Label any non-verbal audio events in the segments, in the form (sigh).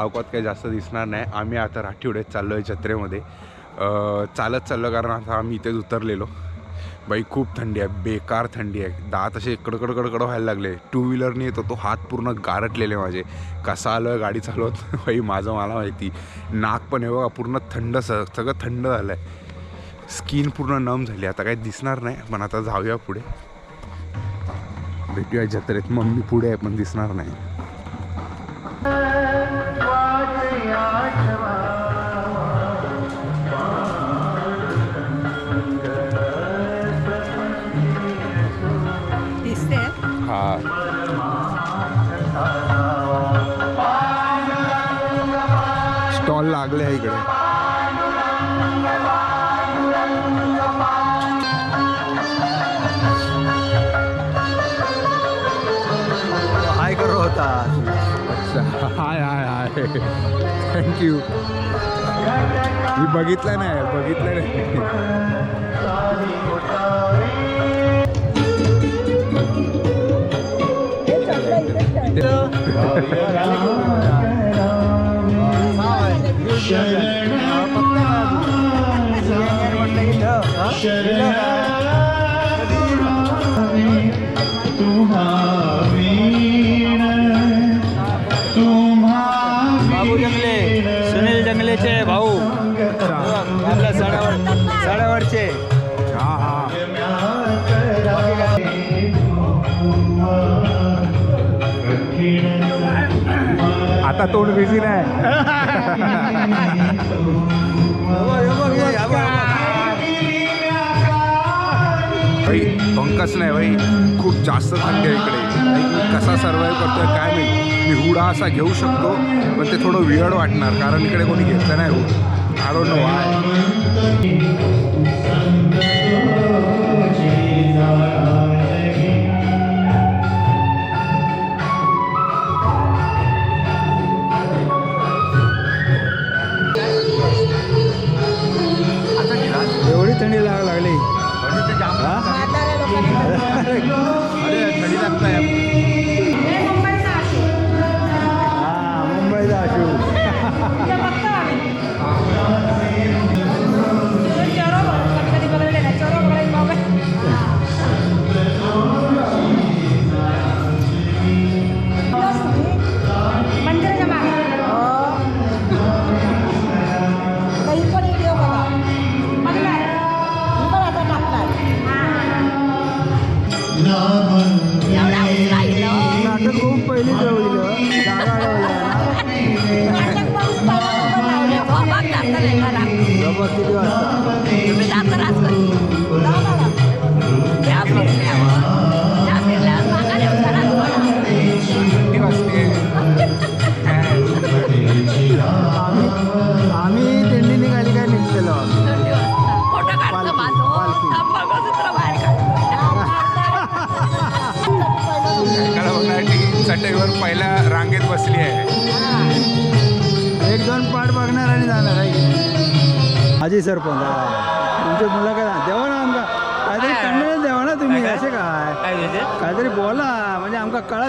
अवकात काही जास्त दिसणार नाही. आम्ही आता राठीवड्यात चाललो आहे जत्रेमध्ये चालत चाललो कारण आता आम्ही इथेच उतरलेलो. बाई खूप थंडी आहे. बेकार थंडी आहे. दात असे कडकड कडकड व्हायला लागले. टू व्हीलरने येतो तो हात पूर्ण गारटलेले माझे. कसा आलं आहे गाडी चालवत? (laughs) बाई माझं मला माहिती. नाक पण हे बघा पूर्ण थंड स सगळं थंड झालं आहे स्किन पूर्ण नम झाली. आता काही दिसणार नाही पण आता जाऊया पुढे. भेटूया जत्रेत. मम्मी पुढे आहे पण दिसणार नाही. लागले आहे इकडे. हाय करो होता अच्छा. हाय हाय हाय. थँक्यू मी बघितलं नाही बघितलं नाही. बाबू जंगले. सुनील जंगलेचे भाऊ. आपल्या सडावर सडावरचे आता तोंड बिझी नाही भाई पंकज नाही भाई. खूप जास्त थंडी आहे इकडे. कसा सर्वाईव्ह करतोय काय मी मी हुडा असा घेऊ शकतो पण ते थोडं वियर्ड वाटणार कारण इकडे कोणी घेतलं नाही hood. I don't know why अरे थंडी लागताय.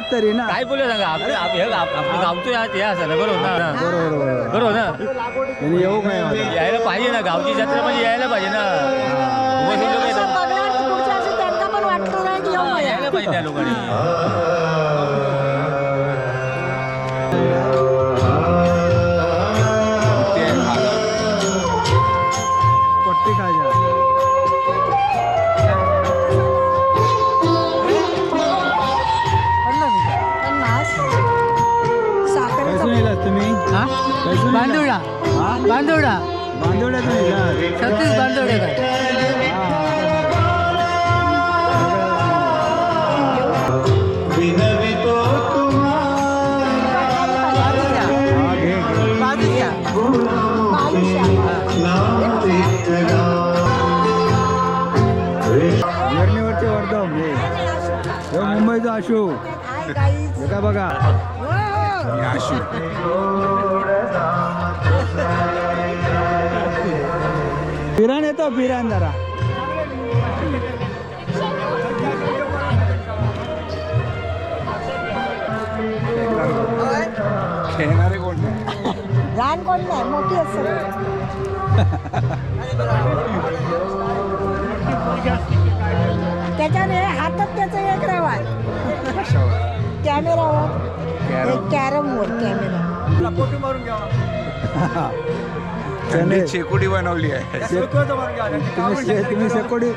कळत तरी ना. काय बोलू सांगा? आपलं आप- हे आप- आपलं गावचं या- हे असं ना बरोबर ना? बरोबर बरोबर. बरोबर ना? त्यांनी येऊ काय यायला पाहिजे ना गावची जत्रा म्हणजे यायला पाहिजे ना. उगाच हे लोकं येतात. बघणार की पुढच्या वर्षी त्यांना पण वाटलं नाही की येऊ यायला पाहिजे त्या लोकांनी. बांदुडा. बांदवड्यातून येलात छत्तीस बांदुडे हा, आहे. गिरणीवरचे वर्धव घे आशू. हे का बघा. हो हो. आशू. फिरान येतो फिरान जरा. खेळणारे कोण लहान कोण नाही मोठी असत त्याच्याने हातात त्याचं एक रावा कशावर? कॅमेरावर. कॅरम. कॅरमवर कॅमेरा. त्यांनी चेकुडी बनवली आहे. तुम्ही शे- तुम्ही शेकोडी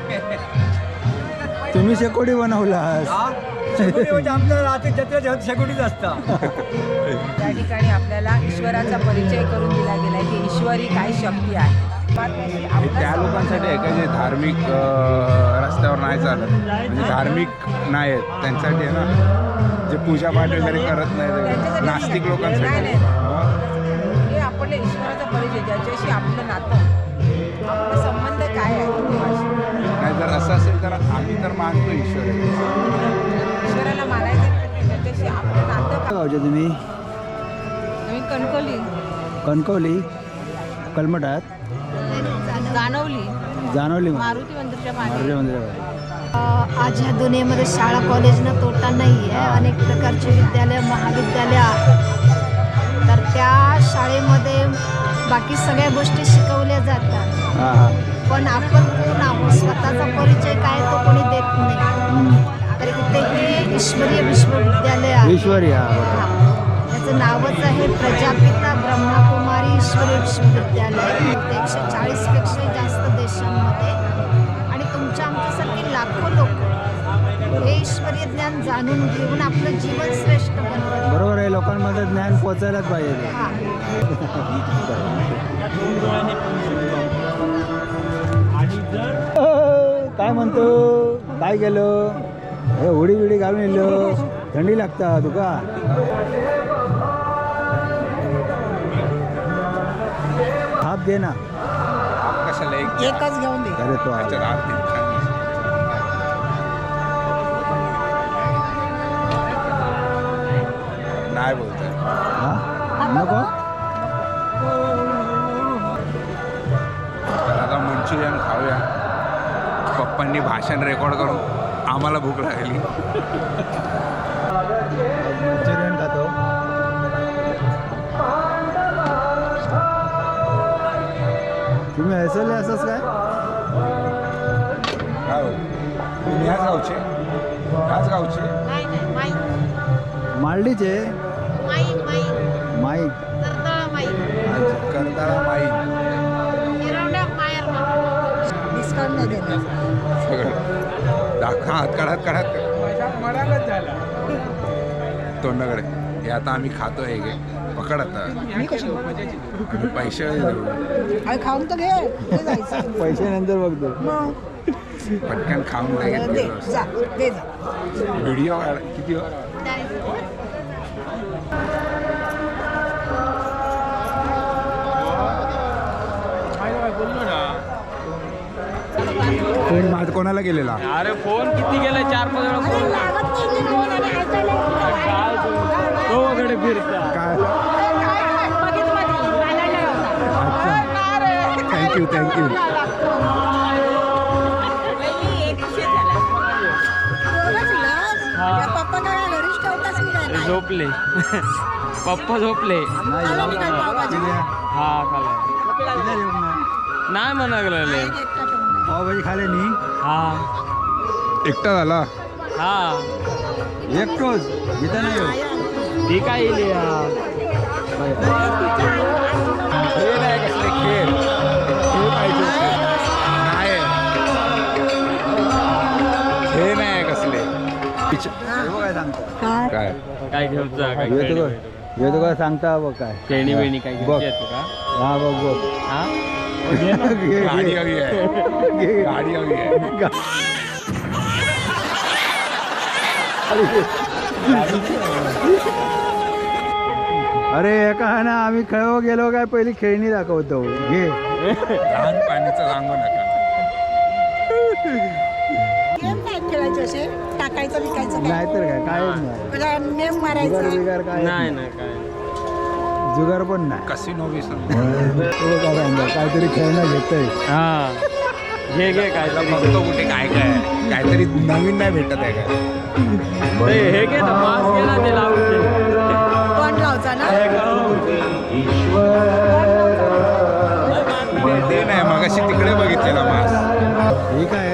तुम्ही शेकोडी बनवलास. त्या ठिकाणी आपल्याला ईश्वराचा परिचय करून दिला गेला की ईश्वरी काय शक्ती आहे. परमेश्वरी हे आपला त्या लोकांसाठी आहे का जे धार्मिक अं, रस्त्यावर नाही चालत? म्हणजे धार्मिक नाही आहेत. त्यांच्यासाठी आहे ना जे पूजापाठ वगैरे करत नाही त्यांच्यासाठी नास्तिक नाही, लोकांसाठी. नाही. हे ईश्वराचा परिचय ज्याच्याशी आपलं नातं आपला संबंध काय आहे. नाही जर असं असेल तर आम्ही तर मानतो ईश्वर आहे. ईश्वराला मानायचं त्याच्याशी आपलं नातं गावचे तुम्ही? मी कणकोली कणकवली? कलमठात? जाणवली. जानवली मारुती मंदिरच्या मागे. मारुती मंदिरावर आज ह्या दुनियेमध्ये शाळा कॉलेजना तोटा नाही आहे अनेक प्रकारचे विद्यालय महाविद्यालय आहेत. तर त्या शाळेमध्ये बाकी सगळ्या गोष्टी शिकवल्या जातात. हां हां. पण आपण कोण आहोत? स्वतःचा परिचय काय तो कोणी देत नाही. तर इथे हे ईश्वरीय विश्वविद्यालय आहे. ईश्वरी हा बरोबर. त्याचं नावच आहे प्रजापिता ब्रह्मकुमारी ईश्वरी विश्वविद्यालय. एकशे चाळीसपेक्षा जास्त देशांमध्ये. आणि तुमच्या आमच्यासारखे लाखो लोक हे ईश्वरीय ज्ञान जाणून घेऊन आपलं जीवन श्रेष्ठ बनवत बरोबर आहे लोकांमध्ये ज्ञान पोचायलाच पाहिजे. काय म्हणतो? काय केलं? हे उडी बिडी घालून येलो. थंडी लागता तुका हाप घे ना. कशाला एक एकच घेऊन दे. अरे तो नाही. बोलत हा? नको? तर आता मंचुरियन खाऊया. पप्पांनी भाषण रेकॉर्ड करून आम्हाला भूक लागली. मंचुरियन खातो तुम्ही हसले असंच काय? काय हो? तुम्ही ह्याच गावचे? ह्याच गावचे? नाही नाही माईक मालडीचे? करताळा अच्छा माई हिरवड्या मायर डिस्काउंट नाही देणार. सगळं. दाखवा हात काढत काढत तोंडाकडे. हे आता आम्ही खातोय हे. घे पकड आता. आम्ही पैसे खाऊन तर घे. पैसे नंतर बघतो. मग? पटकन खाऊन दे जा व्हिडिओ किती हो? फोन माझ कोणाला गेलेला? अरे फोन किती गेला? चार पाच वेळा ते फोन. तो वगैरे फिरता. काय? Thank you thank you. झोपले. पप्पा झोपले? हा खाल्ले. नाही म्हणा दे. पावभाजी खाले नी? हा. एकटा झाला? हा. एकटोच? गीता नाही येऊ. ठीक आहे येईल या. खेळ आहे कसले खेळ. खेळ पाहिजे होते. नाही. खेळ नाही आहे कसले हे बघ काय? सांगता काय? येतो खेळणी का सांगता बघ काय. खेळणी बिळणी काय बघ. येतो का? हा बघ बघ. हा? गाडी. हवी आहे. गाडी हवी आहे. अरे एका हा ना आम्ही खेळ गेलो काय? पहिली खेळणी दाखवतो. घे. लहान पाणीचं सांगू नका. टाकायचं विकायचं काय? नाहीतर काय? काय नेम मारायचा काय नाही नाही. काय जुगार पण नाही. कसिनो तो काहीतरी खेळणं घेतोय घे घे काय बघतो कुठे काय काय. काहीतरी नवीन नाही भेटत आहे काय. हे घे ना मास्क घे ना ते लावून. घे. पण लावचा ना? ते- ते नाही मगाशी तिकडे बघितलेला मास हे काय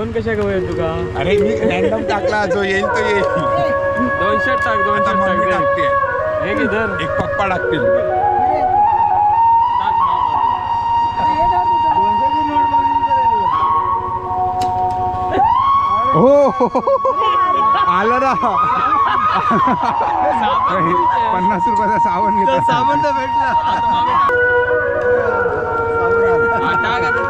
साबण कशा गवय तुका? अरे मी रॅन्डम टाकला जो येईल तो येईल. दोनशे टाक आता दोनशे टाक टाकते. हे घे धर. एक पप्पा टाकतील हो. आलं ना. पन्नास रुपयाचा साबण घेतला. साबण तर भेटला हा, टाक आता.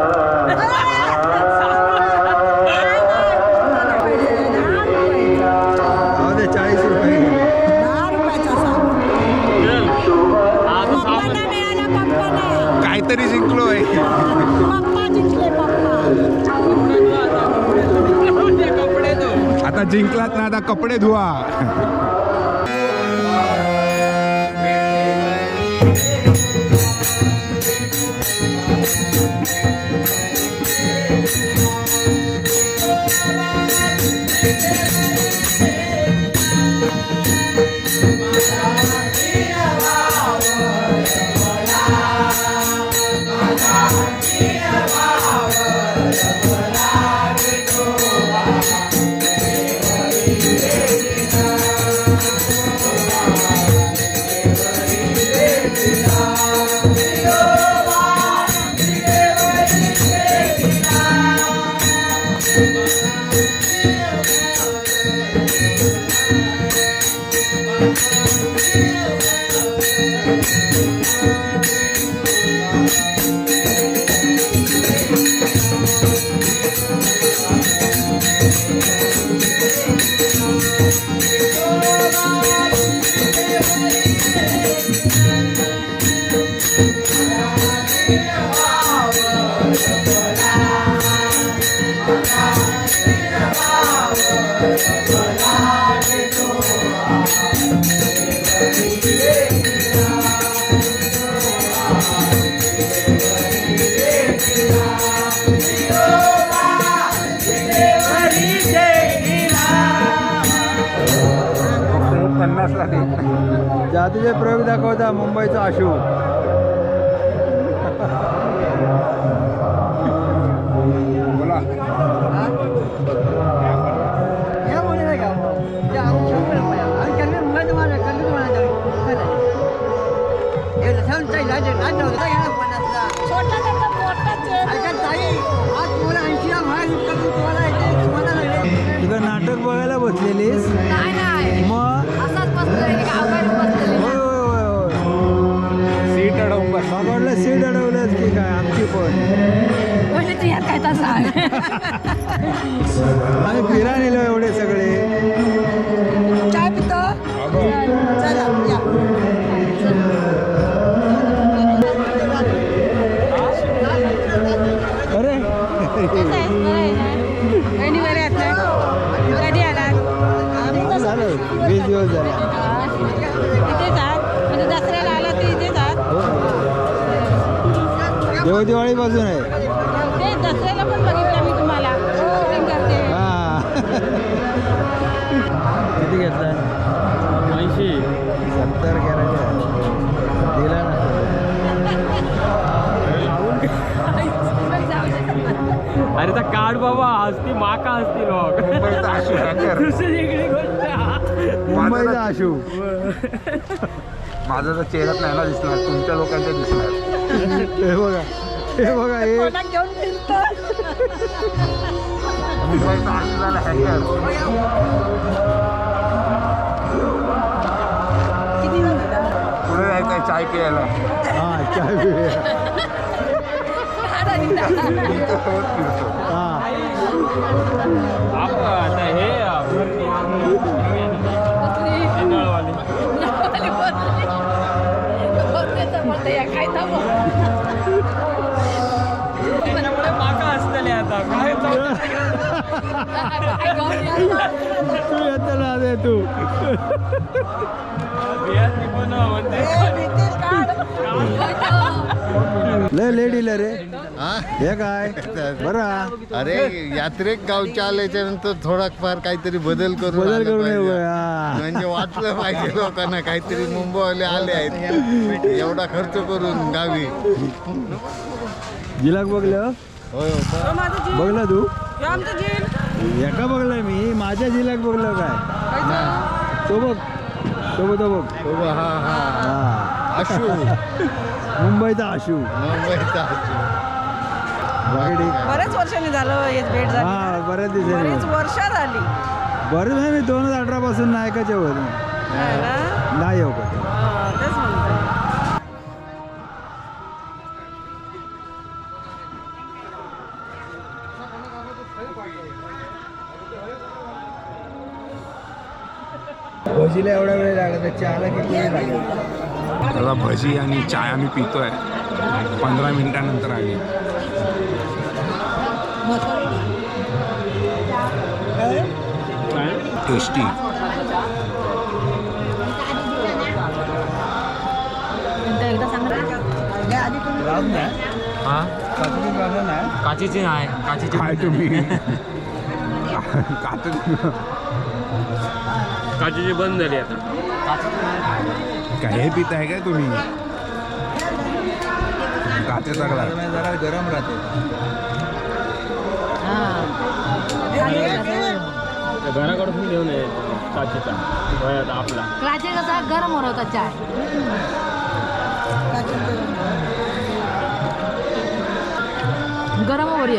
आता जिंकलात ना आता कपडे धुवा. जे प्रयोग दाखवता मुंबईचा आशू. दसऱ्याला पण बघितलं मी तुम्हाला. शूटिंग करते. हा. किती घेतला? ऐंशी. सत्तर कॅरेट दिला ना. अरे तर काढ बाबा हसती माका हसती लोक. मुंबईचा आशू माझा तर चेहराच नाही ना दिसणार तुमच्या लोकांच्या दिसणार. हे बघा हे बघा हे कोणाक घेऊन फिरतो मुंबईचा आशू झाला हॅकर किती वाजता पुढे जायचं आहे चाय प्यायला हा लय लेडीला रे. हे? काय? बरं अरे यात्रेक गावच्या आल्याच्यानंतर थोडाफार काहीतरी बदल करून बदल करून. म्हणजे वाटलं पाहिजे लोकांना काहीतरी मुंबईवाले आले आहेत. एवढा खर्च करून गावी. जिलाक बघलं? होय हो? बघलं तू? एका बघलं मी. माझ्या जिल्ह्यात बघलं काय? तो बघ तो बघ तो बघ हो बा, हा. हा. हा आशू. (laughs) मुंबईचा आशू. मुंबईचा आशू. बऱ्याच वर्षांनी झालं हेच भेट झाली. हा बऱ्याच दिवसांनी बरीच वर्ष झाली. बरेच नाही मी दोन हजार अठरा पासून नायकाच्या होत है ना? नाही हा, भजीला एवढा वेळ लागला चहाला किती वेळ लागेल? त्याला भजी आणि चाय आम्ही पितोय. पंधरा मिनिटानंतर आली. टेस्टी काचीची नाही काचीची काय तुम्ही? (laughs) कात काचीची बंद झाली आता. काय हे पिताय काय तुम्ही? काचेचा ग्लास. जरा गरम राहते घराकडून घेऊन ये काचीचा. वयात आपला. राजे कसा गरम होत होता चाय गरम वर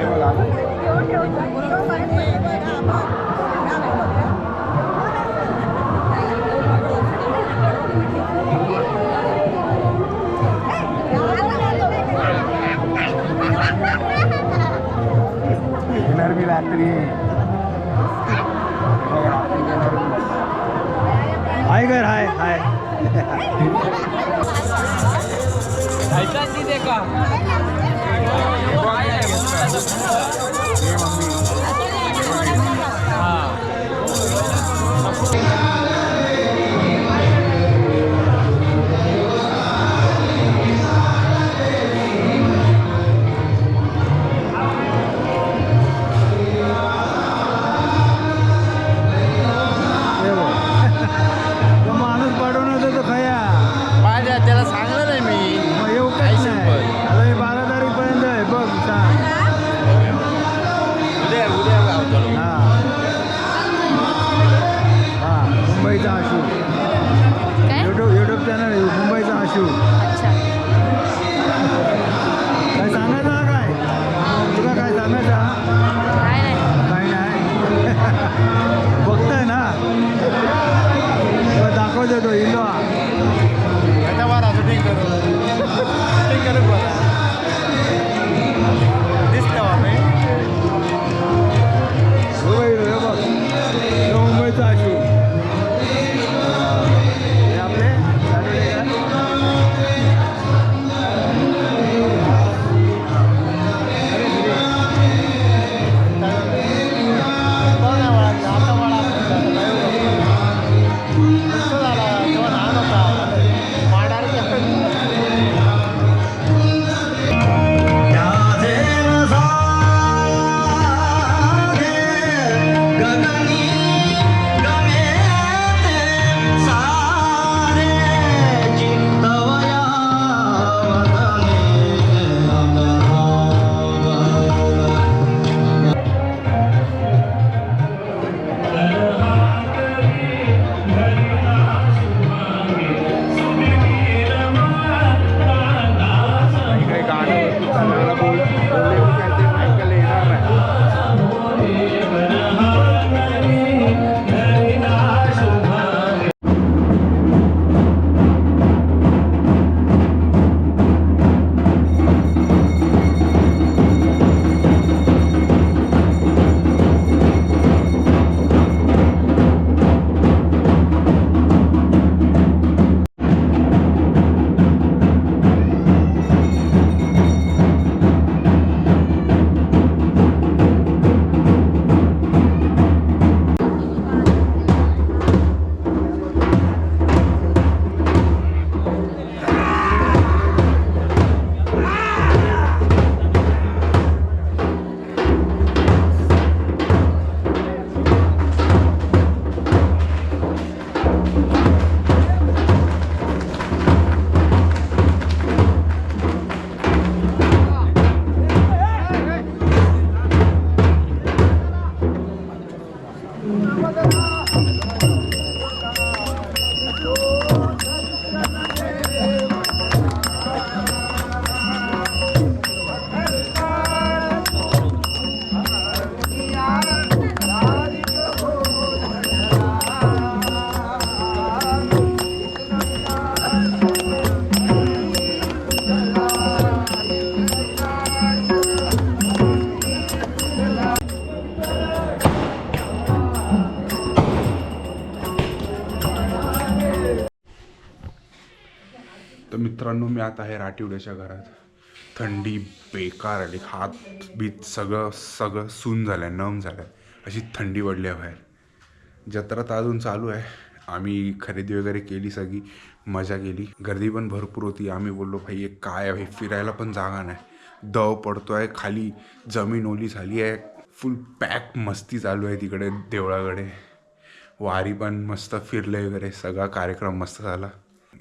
या येणार मी रात्री. हाय घर हाय हाय. ऐकायची ते मित्रांनो आता आहे राठीवड्याच्या घरात. थंडी बेकार आली. हात बीत सगळं सगळं सून झालं नम झालं अशी थंडी वाढली आहे बाहेर. जत्रा तर अजून चालू आहे. आम्ही खरेदी वगैरे केली सगळी मजा केली. गर्दी पण भरपूर होती. आम्ही बोललो भाई हे काय आहे? फिरायला पण जागा नाही. दव पडतो आहे खाली जमीन ओली झाली आहे. फुल पॅक मस्ती चालू आहे तिकडे देवळाकडे. वारी पण मस्त फिरले वगैरे. सगळा कार्यक्रम मस्त झाला.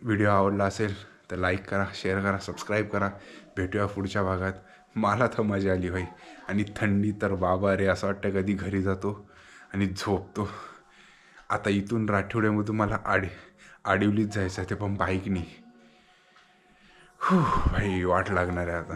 व्हिडिओ आवडला असेल तर लाईक करा शेअर करा सबस्क्राईब करा. भेटूया पुढच्या भागात. मला तर मजा आली भाई. आणि थंडी तर बाबा रे असं वाटतं कधी घरी जातो आणि झोपतो. आता इथून राठवड्यामधून मला आडे आडिवलीच जायचं आहे ते पण बाईकनी हु भाई वाट लागणार आहे आता.